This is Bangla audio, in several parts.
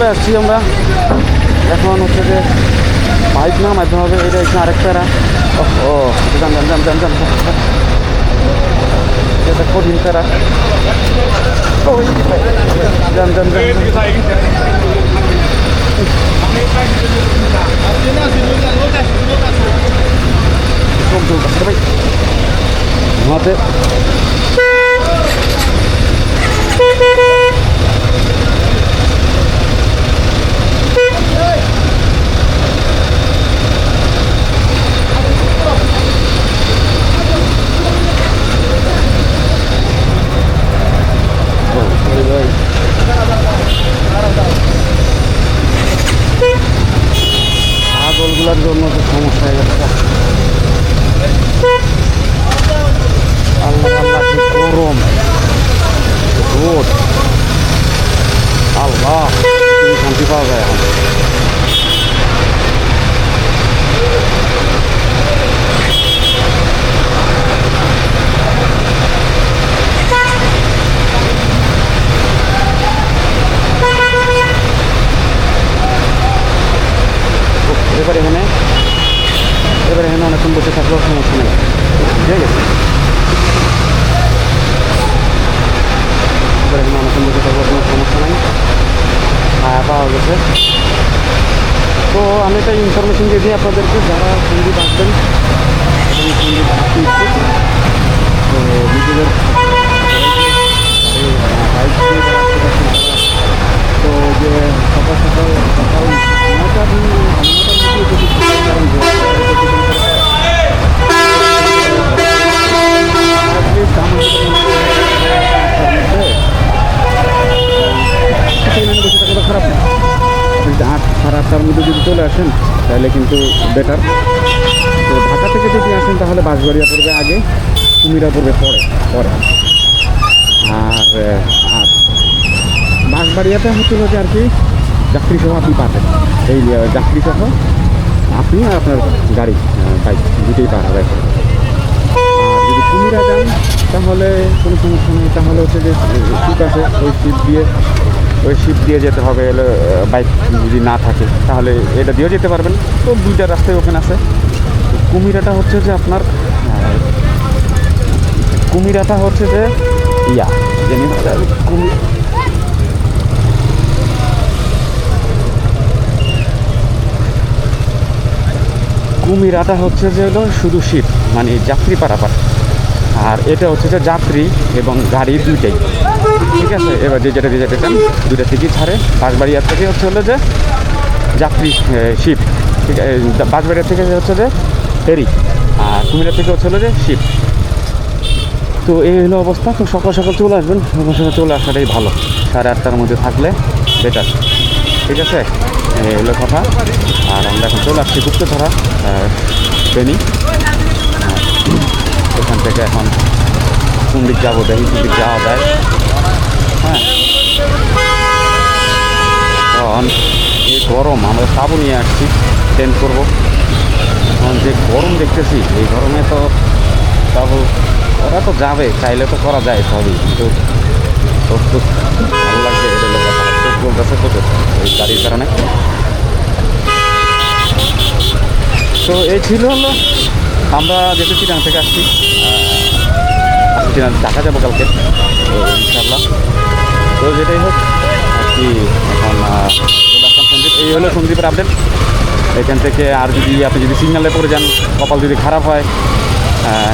চলে আসছি আমরা। এখন হচ্ছে যে বাইক না মাঝে হবে, এটা হচ্ছে আরেকটা রা ও জান জান জান জান জান এটা কঠিন তারা জান জান জান চোখ চলতেছে ভাই। ঘুমাতে ভাই ছাগলগুলোর জন্য তো সমস্যা হয়ে গেছে আল্লাহ আল্লাহ কি গরম রোদ আল্লাহ শান্তি পাওয়া যায় এখন উফ, এবার এখানে এবার এখানে অনেকক্ষণ বসে থাকলেও সমস্যা নেই ঠিক আছে এবার এখানে অনেকক্ষণ বসে থাকলেও কোনো সমস্যা নাই ছায়া পাওয়া গেছে তো আমি একটা দিই আপনাদেরকে যারা সংগীত আসবেন নিজেদের তো যে সকাল সকাল সকাল নয়টার নয়টার মধ্যে উপস্থিত থাকবেন, কারণ যে at least আমাদের এখানে বসে থাকাটা খারাপ না আপনি যদি আট সাড়ে আটটার মধ্যে যদি চলে আসেন তাহলে কিন্তু বেটার তো ঢাকা থেকে যদি আসেন তাহলে বাঁশবাড়িয়া পড়বে আগে কুমিরা পড়বে পরে পরে। আর আর বাঁশবাড়িয়াতে হচ্ছিল যে আর কি যাত্রী সহ আপনি পাবেন। এই আহ, যাত্রী সহ আপনি আর আপনার গাড়ি বাইক দুটোই পার হবে আর যদি কুমিরা যান তাহলে কোনো সমস্যা নেই। তাহলে হচ্ছে যে শিপ আছে ওই শিপ দিয়ে ওই শিপ দিয়ে যেতে হবে বাইক যদি না থাকে তাহলে এটা দিয়েও যেতে পারবেন। তো দুইটা রাস্তায় ওখানে আছে। কুমিরাটা হচ্ছে যে আপনার কুমিরাটা হচ্ছে যে ইয়া জানি না, কুমি কুমিরাটা হচ্ছে যে হলো শুধু শীত মানে যাত্রী পারাপার। আর এটা হচ্ছে যে যাত্রী এবং গাড়ি দুইটাই। ঠিক আছে, এবার যে যেটা দিয়ে চান দুইটা টিকিট ছাড়ে। বাঁশবাড়িয়ার থেকে হচ্ছে হলো যে যাত্রী শিপ ঠিক আছে বাঁশবাড়িয়ার থেকে হচ্ছে যে ফেরি, আর কুমিরা থেকে হচ্ছে হলো যে শিপ তো এই হলো অবস্থা, তো সকাল সকাল চলে আসবেন, সকাল সকাল চলে আসাটাই ভালো। সাড়ে আটটার মধ্যে থাকলে বেটার ঠিক আছে? এই হলো কথা। আর আমরা এখন চলে আসছি গুপ্তধরা ট্রেনিং এখান থেকে এখন কোন দিক যাব, দেখি কোন দিক যাওয়া যায়। হ্যাঁ। এখন এই গরম, আমরা সাবু নিয়ে আসছি ট্রেন করব। এখন যে গরম দেখতেছি, এই গরমে তো তাবু ওরা তো যাবে, চাইলে তো করা যায় সবই, কিন্তু চোখ তো ভালো লাগছে বলতেছে প্রচুর এই গাড়ির কারণে। তো এই ছিল হলো, আমরা যেহেতু চিটাং থেকে আসছি। চিটাং ঢাকা যাব কালকে। তো ইনশাল্লাহ তো যেটাই হোক কি এখন সন্দীপ। এই হলো সন্দীপের আপডেট এখান থেকে আর যদি আপনি যদি সিগনালে পড়ে যান, কপাল যদি খারাপ হয়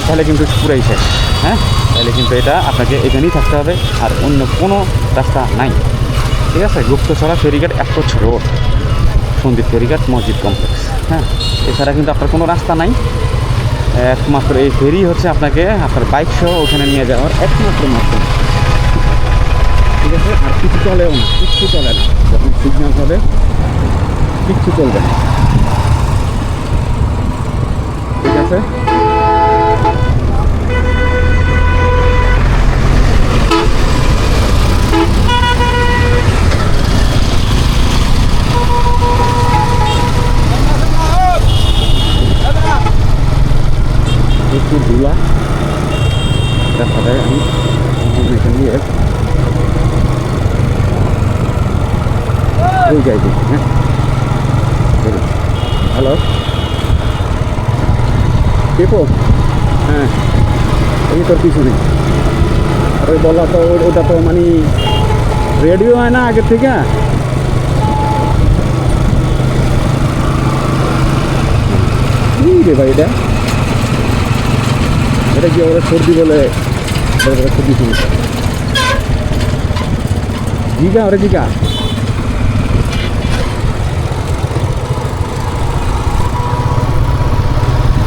তাহলে কিন্তু পুরাই শেষ হ্যাঁ? তাহলে কিন্তু এটা আপনাকে এখানেই থাকতে হবে, আর অন্য কোনো রাস্তা নাই। ঠিক আছে? গুপ্তছড়া ফেরিঘাট অ্যাপ্রোচ রোড, সন্দীপ ফেরিঘাট মসজিদ কমপ্লেক্স হ্যাঁ? এছাড়া কিন্তু আপনার কোনো রাস্তা নাই। একমাত্র এই ফেরি হচ্ছে আপনাকে আপনার বাইক সহ ওখানে নিয়ে যাওয়ার একমাত্র মাধ্যম। ঠিক আছে? আর কিছু চলেও না কিচ্ছু চলে না। যখন সিগন্যাল হবে কিচ্ছু চলবে না। ঠিক আছে প্রচুর ধুলা দেখা যায় আমি ওই যাই দেখি হ্যাঁ। হ্যালো? পেপো হ্যাঁ এই তোর কিছু নেই। আর ওই বলা তো ওটা তো মানে রেডিও হয় না আগের থেকে? রে ভাই এটা? এটা কি ওরা সর্দি বলে? সর্দি শুনেছে। জিগা, ওরে জিগা।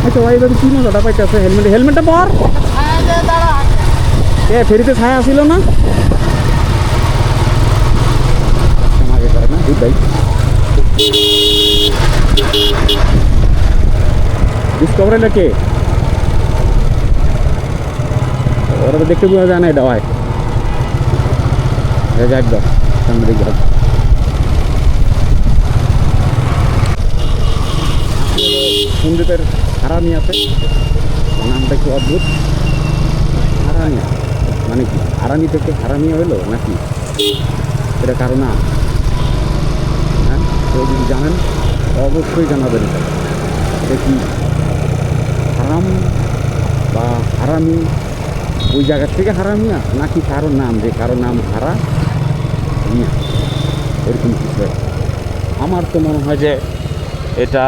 আচ্ছা ভাই কি মজাটা পাইতেছে হেলমেট। হেলমেটটা পর। এ, ফেরিতে ছায়া ছিল না? করে না দুধ ভাই ডিসকভার এটা কে? ওরা তো দেখতে বোঝা যায় না এটা এটা যাক হারামি নামটা একটু অদ্ভুত? হারামি মানে কি? হারামি থেকে হারামি হলো নাকি? এটা কারও না হ্যাঁ? কেউ যদি জানেন, অবশ্যই জানাবেন এটা। কি? হারাম বা হারামি? ওই জায়গা থেকে হারামিয়া? নাকি কারও নাম? যে কারও নাম হারা মিয়া এরকম কিছু। আমার তো মনে হয় যে এটা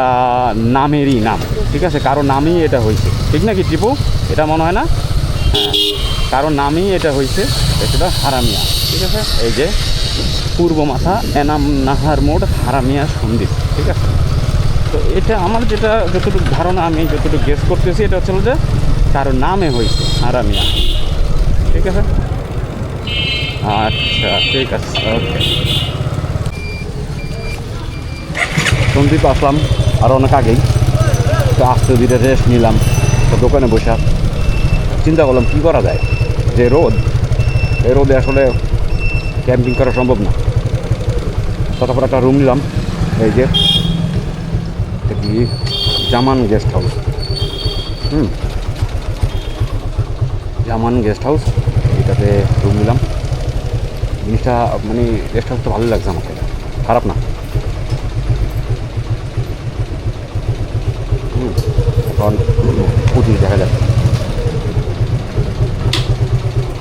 নামেরই নাম, ঠিক আছে? কারও নামেই এটা হয়েছে, ঠিক নাকি টিপু? এটা মনে হয় না? হ্যাঁ কারও নামেই এটা হয়েছে সেটা হারামিয়া, ঠিক আছে? এই যে পূর্ব মাথা এনাম নাহার মোড় হারামিয়া সন্দ্বীপ ঠিক আছে? তো এটা আমার যেটা যতটুকু ধারণা, আমি যতটুকু গেস করতেছি, এটা হচ্ছে যে কারও নামে হয়েছে হারামিয়া, ঠিক আছে? আচ্ছা ঠিক আছে ওকে সন্দীপ আসলাম আরও অনেক আগেই। তো আস্তে ধীরে রেস্ট নিলাম, তো দোকানে বসে চিন্তা করলাম, কী করা যায়? যে রোদ এই রোদে আসলে ক্যাম্পিং করা সম্ভব না। তারপর একটা রুম নিলাম, এই যে জামান গেস্ট হাউস হুম। জামান গেস্ট হাউস এটাতে রুম নিলাম। জিনিসটা মানে গেস্ট হাউসটা ভালো লাগছে আমাকে, খারাপ না হুম, এখন পঁচিশ দেখা যাচ্ছে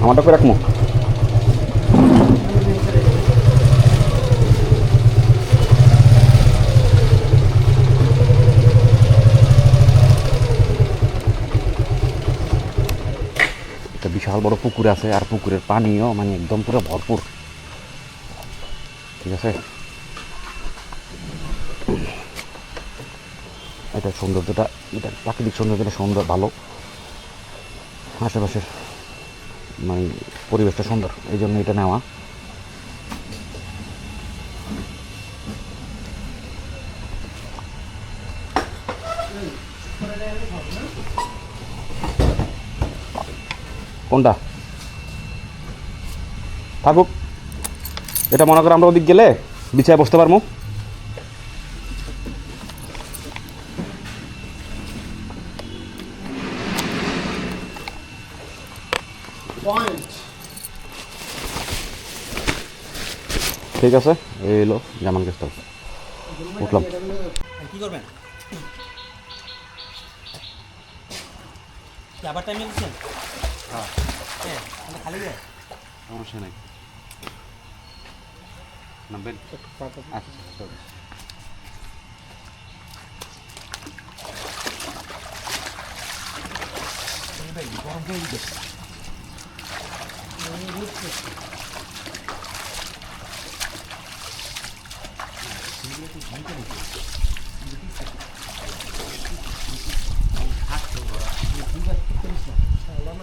আমারটা করে রাখব একটা বিশাল বড় পুকুর আছে, আর পুকুরের পানিও মানে একদম পুরো ভরপুর। ঠিক আছে? এটা সৌন্দর্যটা এটা প্রাকৃতিক সৌন্দর্যটা সুন্দর, ভালো। আশেপাশের মানে পরিবেশটা সুন্দর, এই জন্য এটা নেওয়া। কোনটা? থাকুক। এটা মনে করো আমরা ওদিক গেলে বিছায় বসতে পারব। পয়েন্ট। ঠিক আছে এই লো জামান গেস্ট হাউস উঠলাম কি করবেন? আবার টাইম দিচ্ছেন হ্যাঁ।, হ্যাঁ খালি যায় সমস্যা নাই। নামবেন? আচ্ছা, আচ্ছা, আচ্ছা। Thank you. 다 그런 거야. 이거 누가 뜯고 있어. 잠깐만.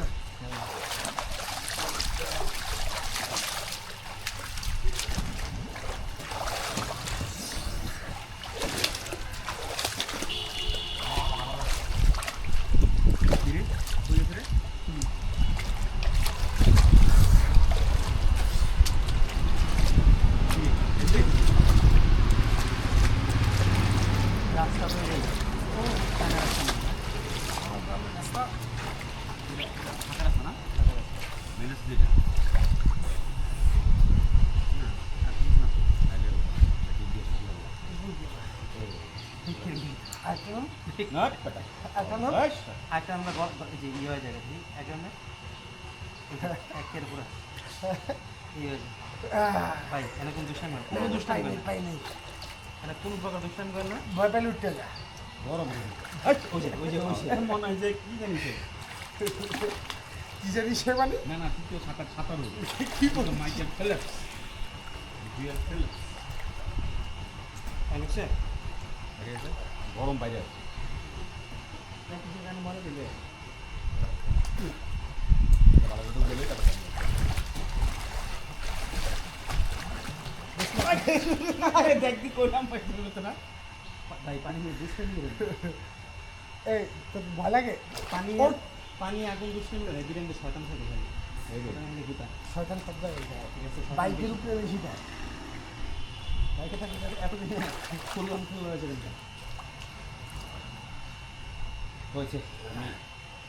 একটা আমরা যে ইয়ে হয়ে যাবে ঠিক একজনে একের পুরো ইয়ে হয়ে ভাই এনে কোন দুষ্টামি হয়? কোনো দুষ্টামি করে। পাই নাই কোন প্রকার দুষ্টামি করে না? ভয় উঠতে গরম ওই যে ওই যে ওই যে। মনে হয় যে কি জানিস কি জানি সে মানে? না না তুই তো সাঁতার সাঁতার কি বলতো মাইকেল ফেলেপস বিয়ার ফেলেপস এনেছে গরম বাইরে আছে। দেখ না। ভাই পানি। এই ভয় লাগে? পানি পানি আগুন শয়তান থাকে শয়তান শব্দ বাইকের উপরে বেশি দেয়। বাইকে এতদিন হয়েছে আমি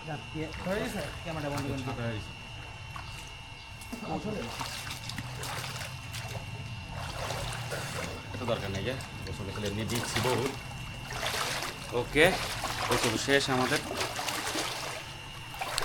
যাক, দিয়ে হয়ে গেছে ক্যামেরা বন্ধ করে দরকার নেই ওকে শেষ আমাদের।